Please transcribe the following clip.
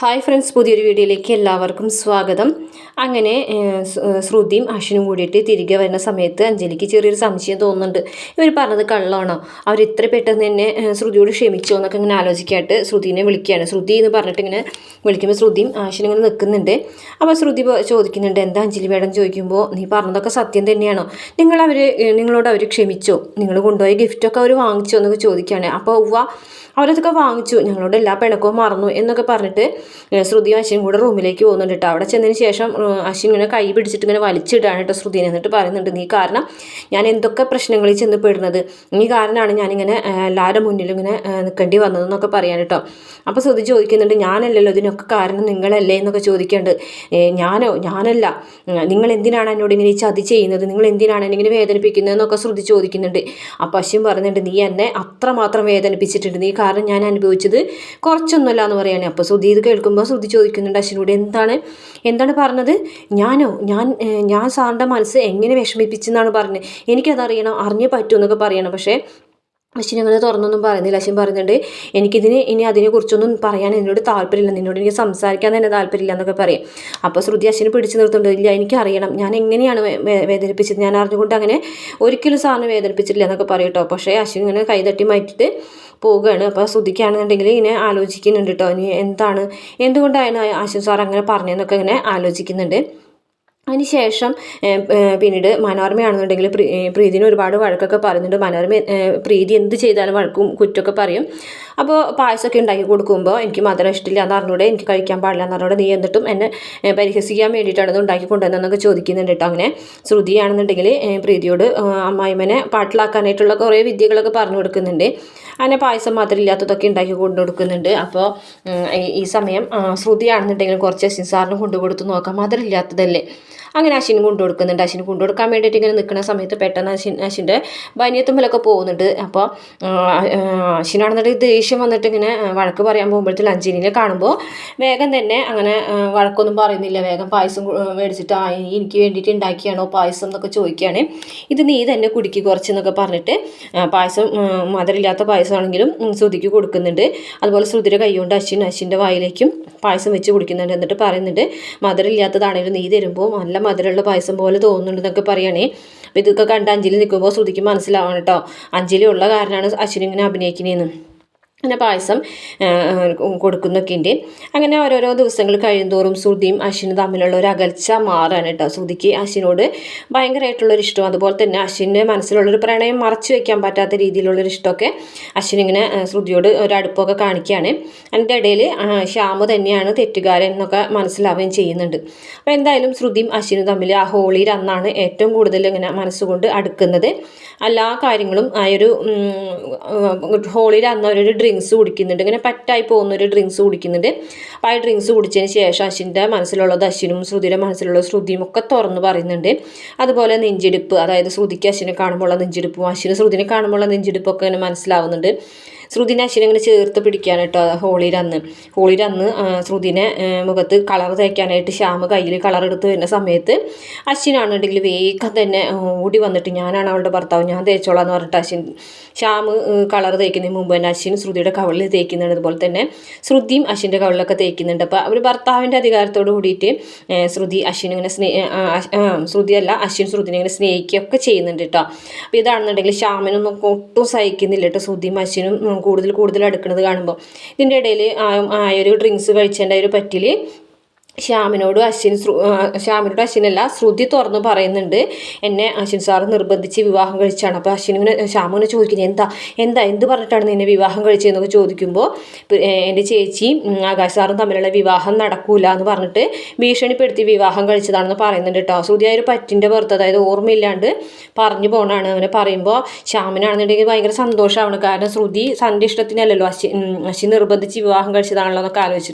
Hi friends പുതിയൊരു വീഡിയോയിലേക്ക് എല്ലാവർക്കും സ്വാഗതം. അങ്ങനെ ശ്രുതിയും അശ്വിനും കൂടിയിട്ട് തിരികെ വരുന്ന സമയത്ത് അഞ്ജലിക്ക് ചെറിയൊരു സംശയം തോന്നുന്നുണ്ട്. ഇവർ പറഞ്ഞത് കള്ളമാണോ? അവർ ഇത്ര പെട്ടെന്ന് തന്നെ ശ്രുതിയോട് ക്ഷമിച്ചോ എന്നൊക്കെ ഇങ്ങനെ ആലോചിക്കായിട്ട് ശ്രുതിനെ വിളിക്കുകയാണ്. ശ്രുതി എന്ന് പറഞ്ഞിട്ട് ഇങ്ങനെ വിളിക്കുമ്പോൾ ശ്രുതിയും അശ്വിനും ഇങ്ങനെ നിൽക്കുന്നുണ്ട്. അപ്പോൾ ശ്രുതി ചോദിക്കുന്നുണ്ട് എന്താ അഞ്ജലി മേഡം ചോദിക്കുമ്പോൾ നീ പറഞ്ഞതൊക്കെ സത്യം തന്നെയാണോ? നിങ്ങൾ അവർ നിങ്ങളോട് അവർ ക്ഷമിച്ചോ? നിങ്ങൾ കൊണ്ടുപോയ ഗിഫ്റ്റൊക്കെ അവർ വാങ്ങിച്ചോ? എന്നൊക്കെ ചോദിക്കുകയാണ്. അപ്പോൾ ഉവ്വ അവരതൊക്കെ വാങ്ങിച്ചു. ഞങ്ങളോട് എല്ലാ പിണക്കവും മറന്നു എന്നൊക്കെ പറഞ്ഞിട്ട് ശ്രുതിയും അശ്വിനും കൂടെ റൂമിലേക്ക് പോകുന്നുണ്ട് കേട്ടോ. അവിടെ ചെന്നതിന് ശേഷം അശ്വിൻ ഇങ്ങനെ കൈ പിടിച്ചിട്ട് ഇങ്ങനെ വലിച്ചിടാണ് കേട്ടോ ശ്രുതിനെ എന്നിട്ട് പറയുന്നുണ്ട് നീ കാരണം ഞാൻ എന്തൊക്കെ പ്രശ്നങ്ങളിൽ ചെന്ന് പെടുന്നത്? നീ കാരണമാണ് ഞാനിങ്ങനെ എല്ലാവരുടെ മുന്നിലും ഇങ്ങനെ നിൽക്കേണ്ടി നിൽക്കേണ്ടി വന്നതെന്നൊക്കെ പറയാൻ കേട്ടോ. അപ്പോൾ ശ്രുതി ചോദിക്കുന്നുണ്ട് ഞാനല്ലല്ലോ ഇതിനൊക്കെ കാരണം നിങ്ങളല്ലേ? എന്നൊക്കെ ചോദിക്കുന്നുണ്ട് ഞാനോ ഞാനല്ല. നിങ്ങൾ എന്തിനാണ് എന്നോട് ഇങ്ങനെ ചതി ചെയ്യുന്നത്? നിങ്ങൾ എന്തിനാണ് എന്നെ ഇങ്ങനെ വേദനിപ്പിക്കുന്നത്? എന്നൊക്കെ ശ്രുതി ചോദിക്കുന്നുണ്ട്. അപ്പോൾ അശ്വിൻ പറയുന്നുണ്ട് നീ എന്നെ അത്രമാത്രം വേദനിപ്പിച്ചിട്ടുണ്ട്. നീ കാരണം ഞാൻ അനുഭവിച്ചത് കുറച്ചൊന്നുമല്ല എന്ന് പറയുകയാണ് അപ്പോൾ ശ്രുതി ഇത് കേൾക്കുമ്പോൾ ശ്രുതി ചോദിക്കുന്നുണ്ട് അശ്വിനോട് എന്താണ്? എന്താണ് പറഞ്ഞത്? ഞാനോ? ഞാൻ ഞാൻ സാറിന്റെ മനസ്സ് എങ്ങനെ വിഷമിപ്പിച്ചെന്നാണ് പറഞ്ഞത്. എനിക്കതറിയണം അറിഞ്ഞേ പറ്റൂ എന്നൊക്കെ പറയണം. പക്ഷേ അശ്വിൻ അങ്ങനെ തുറന്നൊന്നും പറയുന്നില്ല. അശ്വിൻ പറയുന്നുണ്ട് എനിക്കിതിന് ഇനി അതിനെക്കുറിച്ചൊന്നും പറയാൻ എന്നോട് താല്പര്യമില്ല. നിന്നോട് എനിക്ക് സംസാരിക്കാൻ തന്നെ താല്പര്യമില്ല എന്നൊക്കെ പറയും. അപ്പോൾ ശ്രുതി അശ്വിനെ പിടിച്ചു നിർത്തുന്നുണ്ട് ഇല്ല എനിക്കറിയണം. ഞാൻ എങ്ങനെയാണ് വേദനിപ്പിച്ചത്? ഞാൻ അറിഞ്ഞുകൊണ്ട് അങ്ങനെ ഒരിക്കലും സാറിനെ വേദനിപ്പിച്ചിട്ടില്ല എന്നൊക്കെ പറയും പക്ഷേ അശ്വിൻ ഇങ്ങനെ കൈതട്ടി മാറ്റിയിട്ട് പോവുകയാണ്. അപ്പോൾ ശ്രുതിക്കാണെന്നുണ്ടെങ്കിൽ ഇങ്ങനെ ആലോചിക്കുന്നുണ്ട് കേട്ടോ ഇനി എന്താണ് എന്തുകൊണ്ടാണ് ആശു സാർ അങ്ങനെ പറഞ്ഞതെന്നൊക്കെ ഇങ്ങനെ ആലോചിക്കുന്നുണ്ട്. അതിനുശേഷം പിന്നീട് മനോരമയാണെന്നുണ്ടെങ്കിൽ പ്രീ പ്രീതിനെ ഒരുപാട് വഴക്കൊക്കെ പറയുന്നുണ്ട്. മനോരമ പ്രീതി എന്ത് ചെയ്താലും വഴക്കും കുറ്റമൊക്കെ പറയും. അപ്പോൾ പായസമൊക്കെ ഉണ്ടാക്കി കൊടുക്കുമ്പോൾ എനിക്ക് മധുരം ഇഷ്ടമില്ല എന്ന് അറിഞ്ഞൂടെ എനിക്ക് കഴിക്കാൻ പാടില്ല എന്ന് അറിഞ്ഞൂടെ നീ എന്നിട്ടും എന്നെ പരിഹസിക്കാൻ വേണ്ടിയിട്ടാണ് ഇത് ഉണ്ടാക്കി കൊണ്ടുവന്നതെന്നൊക്കെ ചോദിക്കുന്നുണ്ട് കേട്ടോ അങ്ങനെ. ശ്രുതിയാണെന്നുണ്ടെങ്കിൽ പ്രീതിയോട് അമ്മായിമ്മനെ പാട്ടിലാക്കാനായിട്ടുള്ള കുറേ വിദ്യകളൊക്കെ പറഞ്ഞു കൊടുക്കുന്നുണ്ട്. അങ്ങനെ പായസം മാത്രം ഇല്ലാത്തതൊക്കെ ഉണ്ടാക്കി കൊണ്ടു കൊടുക്കുന്നുണ്ട്. അപ്പോൾ ഈ- സമയം ശ്രുതിയാണെന്നുണ്ടെങ്കിൽ കുറച്ച് അശ്വിൻ സാറിന് കൊണ്ടു കൊടുത്ത് നോക്കാം മധുരം ഇല്ലാത്തതല്ലേ? അങ്ങനെ അശ്വിന് കൊണ്ടു കൊടുക്കുന്നുണ്ട് അശ്വിന് കൊണ്ടു കൊടുക്കാൻ വേണ്ടിയിട്ട് ഇങ്ങനെ നിൽക്കുന്ന സമയത്ത് പെട്ടെന്ന് അശ്വിൻ അശ്വിന്റെ ബനിയത്തുമ്പലൊക്കെ പോകുന്നുണ്ട്. അപ്പോൾ അശ്വിനാണെന്നുണ്ടെങ്കിൽ ദേഷ്യം വന്നിട്ട് ഇങ്ങനെ വഴക്ക് പറയാൻ പോകുമ്പോഴത്തേക്കും അഞ്ജലിനെ കാണുമ്പോൾ വേഗം തന്നെ അങ്ങനെ വഴക്കൊന്നും പറയുന്നില്ല. വേഗം പായസം മേടിച്ചിട്ട് ആ എനിക്ക് വേണ്ടിയിട്ട് ഉണ്ടാക്കിയാണോ പായസം എന്നൊക്കെ ചോദിക്കുകയാണ്. ഇത് നീ തന്നെ കുടിക്ക് കുറച്ചെന്നൊക്കെ പറഞ്ഞിട്ട് പായസം മധുരമില്ലാത്ത പായസമാണെങ്കിലും ശ്രുതിക്ക് കൊടുക്കുന്നുണ്ട്. അതുപോലെ ശ്രുതിയുടെ കൈകൊണ്ട് അശ്വിൻ അശ്വിന്റെ വായിലേക്കും പായസം വെച്ച് കുടിക്കുന്നുണ്ട് എന്നിട്ട് പറയുന്നുണ്ട് മധുരമില്ലാത്തതാണെങ്കിലും നീ തരുമ്പോൾ നല്ല മധുരമുള്ള പായസം പോലെ തോന്നുന്നുണ്ട് എന്നൊക്കെ പറയണേ. അപ്പോൾ ഇതൊക്കെ കണ്ട് അഞ്ജലി നിൽക്കുമ്പോൾ ശ്രുതിക്ക് മനസ്സിലാവണം കേട്ടോ. അഞ്ജലി ഉള്ള കാരണമാണ് അശ്വിൻ ഇങ്ങനെ അഭിനയിക്കുന്നതെന്ന് അങ്ങനെ പായസം കൊടുക്കുന്നൊക്കെ ഉണ്ട് അങ്ങനെ ഓരോരോ ദിവസങ്ങൾ കഴിയുന്തോറും ശ്രുതിയും അശ്വിനും തമ്മിലുള്ള ഒരു അകൽച്ച മാറാണ് കേട്ടോ ശ്രുതിക്ക് അശ്വിനോട് ഭയങ്കരമായിട്ടുള്ളൊരു ഇഷ്ടം. അതുപോലെ തന്നെ അശ്വിന്റെ മനസ്സിലുള്ളൊരു പ്രണയം മറച്ചു വയ്ക്കാൻ പറ്റാത്ത രീതിയിലുള്ളൊരു ഇഷ്ടമൊക്കെ അശ്വിൻ ഇങ്ങനെ ശ്രുതിയോട് ഒരു കാണിക്കുകയാണ് അതിന്റെ ഇടയിൽ ശ്യാമ തന്നെയാണ് തെറ്റുകാരൻ എന്നൊക്കെ മനസ്സിലാവുകയും ചെയ്യുന്നുണ്ട്. അപ്പോൾ എന്തായാലും ശ്രുതിയും അശ്വിനും തമ്മിൽ ആ ഹോളിയിൽ അന്നാണ് ഏറ്റവും കൂടുതൽ ഇങ്ങനെ മനസ്സുകൊണ്ട് അടുക്കുന്നത്. എല്ലാ കാര്യങ്ങളും ആ ഒരു ഹോളിയിൽ അന്ന് അവരൊരു ഡ്രിങ്ക്സ് കുടിക്കുന്നുണ്ട്. ഇങ്ങനെ പറ്റായി പോകുന്ന ഒരു ഡ്രിങ്ക്സ് കുടിക്കുന്നുണ്ട്. അപ്പോൾ ആ ഡ്രിങ്ക്സ് കുടിച്ചതിന് ശേഷം അശ്വിന്റെ മനസ്സിലുള്ളത് അശ്വിനും ശ്രുതിയുടെ മനസ്സിലുള്ള ശ്രുതിയും ഒക്കെ തുറന്ന് പറയുന്നുണ്ട്. അതുപോലെ നെഞ്ചിടിപ്പ് അതായത് ശ്രുതിക്ക് അശ്വിനെ കാണുമ്പോൾ ഉള്ള നെഞ്ചിടിപ്പും അശ്വിന് ശ്രുതിനെ കാണുമ്പോൾ ഉള്ള നെഞ്ചിടിപ്പൊക്കെ ഇങ്ങനെ മനസ്സിലാവുന്നുണ്ട്. ശ്രുതിനെ അശ്വിനെ ഇങ്ങനെ ചേർത്ത് പിടിക്കാൻ കേട്ടോ ഹോളിയിൽ അന്ന് ഹോളിയിൽ അന്ന് ശ്രുതിനെ മുഖത്ത് കളർ തേക്കാനായിട്ട് ശ്യാമ് കയ്യിൽ കളർ എടുത്ത് വരുന്ന സമയത്ത് അശ്വിനാണെന്നുണ്ടെങ്കിൽ വേഗം തന്നെ ഓടി വന്നിട്ട് ഞാനാണ് അവളുടെ ഭർത്താവ് ഞാൻ തേച്ചോളാം എന്ന് പറഞ്ഞിട്ട് അശ്വിൻ ശ്യാമ് കളർ തേക്കുന്നതിന് മുമ്പ് തന്നെ അശ്വിൻ ശ്രുതിയുടെ കവളിൽ തേക്കുന്നുണ്ട്. അതുപോലെ തന്നെ ശ്രുതിയും അശ്വിന്റെ കവളിലൊക്കെ തേക്കുന്നുണ്ട്. അപ്പോൾ അവർ ഭർത്താവിന്റെ അധികാരത്തോട് കൂടിയിട്ട് ശ്രുതി അശ്വിൻ ഇങ്ങനെ സ്നേ ശ്രുതി അല്ല അശ്വിൻ ശ്രുതിനെ ഇങ്ങനെ സ്നേഹിക്കുകയൊക്കെ ചെയ്യുന്നുണ്ട് കേട്ടോ. അപ്പോൾ ഇതാണെന്നുണ്ടെങ്കിൽ ശ്യാമിനൊന്നും ഒട്ടും സഹിക്കുന്നില്ല കേട്ടോ. ശ്രുതിയും അശ്വിനും കൂടുതൽ കൂടുതൽ അടുക്കുന്നത് കാണുമ്പോൾ ഇതിന്റെ ഇടയിൽ ആ ഒരു ഡ്രിങ്ക്സ് കഴിച്ചതിന്റെ ഒരു പറ്റിൽ ശ്യാമിനോട് അശ്വിൻ ശ്യാമിനോട് അശ്വിനല്ല ശ്രുതി തുറന്ന് പറയുന്നുണ്ട് എന്നെ അശ്വിൻ സാറ് നിർബന്ധിച്ച് വിവാഹം കഴിച്ചാണ്. അപ്പോൾ അശ്വിനെ ശ്യാമിനെ ചോദിക്കുന്നത് എന്താ എന്താ എന്ത് പറഞ്ഞിട്ടാണ് നിന്നെ വിവാഹം കഴിച്ചതെന്നൊക്കെ ചോദിക്കുമ്പോൾ എന്റെ ചേച്ചിയും ഉം, ആകാശ് സാറും തമ്മിലുള്ള വിവാഹം നടക്കൂല എന്ന് പറഞ്ഞിട്ട് ഭീഷണിപ്പെടുത്തി വിവാഹം കഴിച്ചതാണെന്ന് പറയുന്നുണ്ട് കേട്ടോ ശ്രുതി ആ ഒരു പറ്റിന്റെ പുറത്ത് അതായത് ഓർമ്മയില്ലാണ്ട് പറഞ്ഞു പോകണാണ് അവനെ പറയുമ്പോൾ ശ്യാമിനാണെന്നുണ്ടെങ്കിൽ ഭയങ്കര സന്തോഷമാണ് കാരണം ശ്രുതി സന്റെ ഇഷ്ടത്തിനല്ലല്ലോ അശ്വിൻ അശ്വിൻ നിർബന്ധിച്ച് വിവാഹം കഴിച്ചതാണല്ലോ എന്നൊക്കെ ആലോചിച്ചു